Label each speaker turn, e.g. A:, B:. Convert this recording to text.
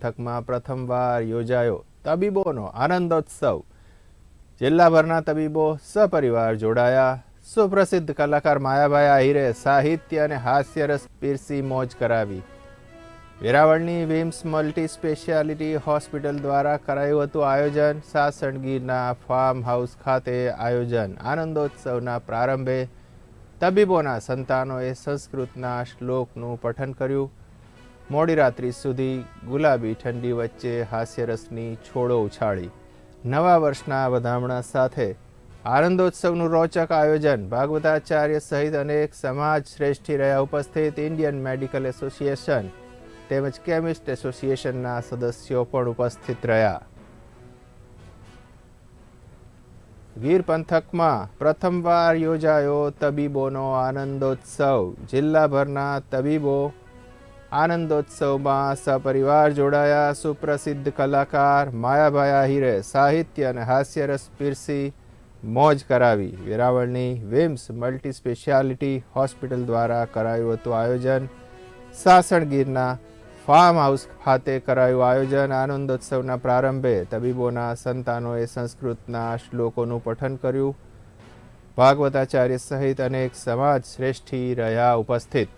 A: પંથકમાં પ્રથમવાર યોજાયો તબીબોનો આનંદોત્સવ. જિલ્લાભરના તબીબો સપરિવાર જોડાયા. સુપ્રસિદ્ધ કલાકાર માયાભાઈ આહિરે સાહિત્ય અને હાસ્યરસ પીરસી મોજ કરાવી. વેરાવળની વિમ્સ મલ્ટી સ્પેશિયાલિટી હોસ્પિટલ દ્વારા કરાયું હતું આયોજન. સાસણગીરના ફાર્મ હાઉસ ખાતે આયોજન. આનંદોત્સવના પ્રારંભે તબીબોના સંતાનોએ સંસ્કૃતના શ્લોકનું પઠન કર્યું. મોડી રાત્રિ સુધી ગુલાબી ઠંડી વચ્ચે હાસ્યરસની છોડો ઉછાળી. નવા વર્ષના વધામણા સાથે આનંદોત્સવનું રોચક આયોજન ભાગવતાચાર્ય સહિત અનેક સમાજ શ્રેષ્ઠી રહ્યા ઉપસ્થિત ઇન્ડિયન મેડિકલ એસોસિએશન તેમજ કેમિસ્ટ એસોસિએશનના સદસ્યો પણ ઉપસ્થિત રહ્યા. ગીર પંથકમાં પ્રથમવાર યોજાયો તબીબોનો આનંદોત્સવ. જિલ્લાભરના તબીબો આનંદોત્સવમાં સપરિવાર જોડાયા. સુપ્રસિદ્ધ કલાકાર માયાભાઈ આહિરે સાહિત્ય અને હાસ્યરસ પીરસી મોજ કરાવી. વેરાવળની વિમ્સ મલ્ટી સ્પેશિયાલિટી હોસ્પિટલ દ્વારા કરાયું હતું આયોજન. સાસણગીરના ફાર્મ હાઉસ ખાતે કરાયું આયોજન. આનંદોત્સવના પ્રારંભે તબીબોના સંતાનોએ સંસ્કૃતના શ્લોકોનું પઠન કર્યું. ભાગવતાચાર્ય સહિત અનેક સમાજ શ્રેષ્ઠી રહ્યા ઉપસ્થિત.